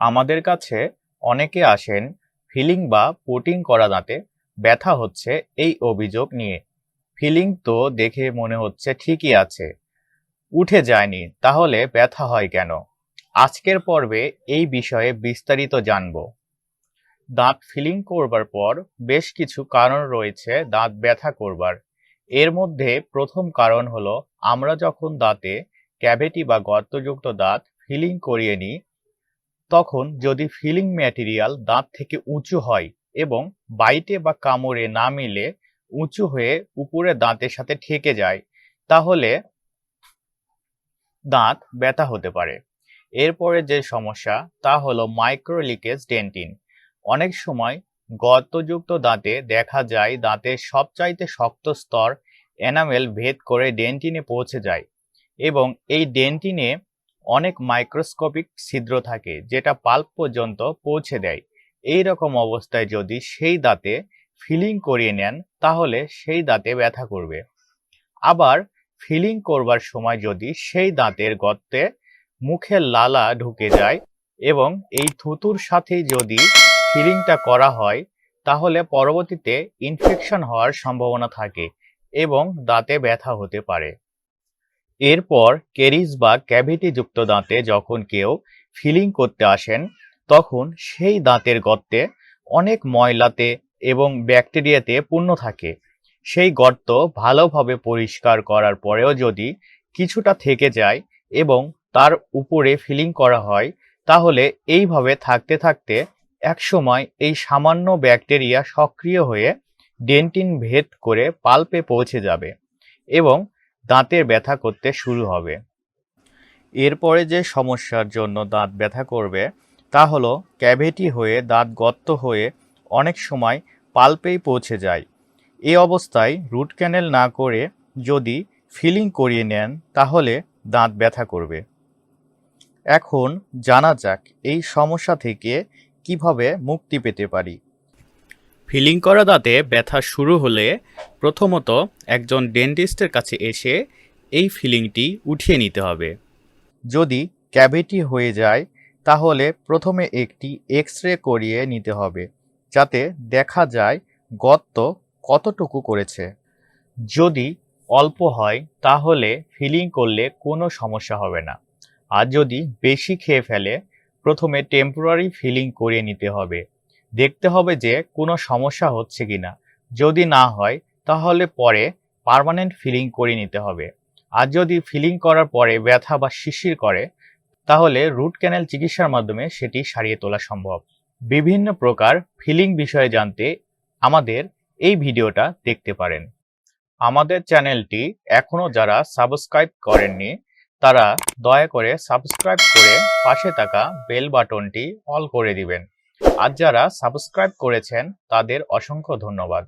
আমাদের কাছে অনেকে আসেন ফিলিং বা পুটিং করা দাঁতে, ব্যথা হচ্ছে এই অভিযোগ নিয়ে। ফিলিং তো দেখে মনে হচ্ছে ঠিকই আছে। উঠে যায়নি, তাহলে ব্যথা হয় কেন? আজকের পর্বে এই বিষয়ে বিস্তারিত জানব। দাঁত ফিলিং করবার পর বেশ কিছু কারণ রয়েছে দাঁত ব্যথা করবার। এর মধ্যে প্রথম কারণ হলো, আমরা যখন দাঁতে ক্যাভিটি বা গর্তযুক্ত দাঁত ফিলিং করিয়ে নিই তখন যদি ফিলিং ম্যাটেরিয়াল দাঁত থেকে উঁচু হয় এবং বাইটে বা কামড়ে না মিলে উঁচু হয়ে উপরে দাঁতের সাথে ঠেকে যায়, তাহলে দাঁত ব্যথা হতে পারে। এরপরে যে সমস্যা, তা হলো মাইক্রো লিকেজ ডেন্টিন অনেক সময় গর্তযুক্ত দাঁতে দেখা যায় দাঁতের সবচাইতে শক্ত স্তর এনামেল ভেদ করে ডেন্টিনে পৌঁছে যায় এবং এই ডেন্টিনে অনেক মাইক্রোস্কোপিক ছিদ্র থাকে, যেটা পাল্প পর্যন্ত পৌঁছে দেয়। এই রকম অবস্থায় যদি সেই দাঁতে ফিলিং করিয়ে নেন, তাহলে সেই দাঁতে ব্যথা করবে। আবার ফিলিং করবার সময় যদি সেই দাঁতের গর্তে মুখের লালা ঢুকে যায় এবং এই থুতুর সাথে যদি ফিলিংটা করা হয়, তাহলে পরবর্তীতে ইনফেকশন হওয়ার সম্ভাবনা থাকে এবং দাঁতে ব্যথা হতে পারে। এরপর কেরিস বা ক্যাভিটি যুক্ত দাঁতে যখন কেউ ফিলিং করতে আসেন, তখন সেই দাঁতের গর্তে অনেক ময়লাতে এবং ব্যাকটেরিয়াতে পূর্ণ থাকে। সেই গর্ত ভালোভাবে পরিষ্কার করার পরেও যদি কিছুটা থেকে যায় এবং তার উপরে ফিলিং করা হয়, তাহলে এইভাবে থাকতে থাকতে একসময় এই সামান্য ব্যাকটেরিয়া সক্রিয় হয়ে ডেন্টিন ভেদ করে পাল্পে পৌঁছে যাবে এবং দাঁতের ব্যথা করতে শুরু হবে। এরপরে যে সমস্যার জন্য দাঁত ব্যথা করবে, তা হলো ক্যাভিটি হয়ে, দাঁত গর্ত হয়ে অনেক সময় পাল্পেই পৌঁছে যায়। এ অবস্থায় রুট ক্যানেল না করে যদি ফিলিং করিয়ে নেন, তাহলে দাঁত ব্যথা করবে। এখন জানা যাক এই সমস্যা থেকে কীভাবে মুক্তি পেতে পারি। ফিলিং করা দাঁতে ব্যথা শুরু হলে প্রথমত একজন ডেন্টিস্টের কাছে এসে এই ফিলিংটি উঠিয়ে নিতে হবে। যদি ক্যাভিটি হয়ে যায়, তাহলে প্রথমে একটি এক্স রে করিয়ে নিতে হবে, যাতে দেখা যায় গর্ত কতটুকু করেছে। যদি অল্প হয়, তাহলে ফিলিং করলে কোনো সমস্যা হবে না। আর যদি বেশি খেয়ে ফেলে, প্রথমে টেম্পোরারি ফিলিং করিয়ে নিতে হবে। দেখতে হবে যে কোনো সমস্যা হচ্ছে কি না যদি না হয়, তাহলে পরে পার্মানেন্ট ফিলিং করে নিতে হবে। আর যদি ফিলিং করার পরে ব্যথা বা শিশির করে, তাহলে রুট ক্যানেল চিকিৎসার মাধ্যমে সেটি সারিয়ে তোলা সম্ভব। বিভিন্ন প্রকার ফিলিং বিষয়ে জানতে আমাদের এই ভিডিওটা দেখতে পারেন। আমাদের চ্যানেলটি এখনও যারা সাবস্ক্রাইব করেননি, তারা দয়া করে সাবস্ক্রাইব করে পাশে থাকা বেল বাটনটি অল করে দিবেন। আর যারা সাবস্ক্রাইব করেছেন তাদের অসংখ্য ধন্যবাদ।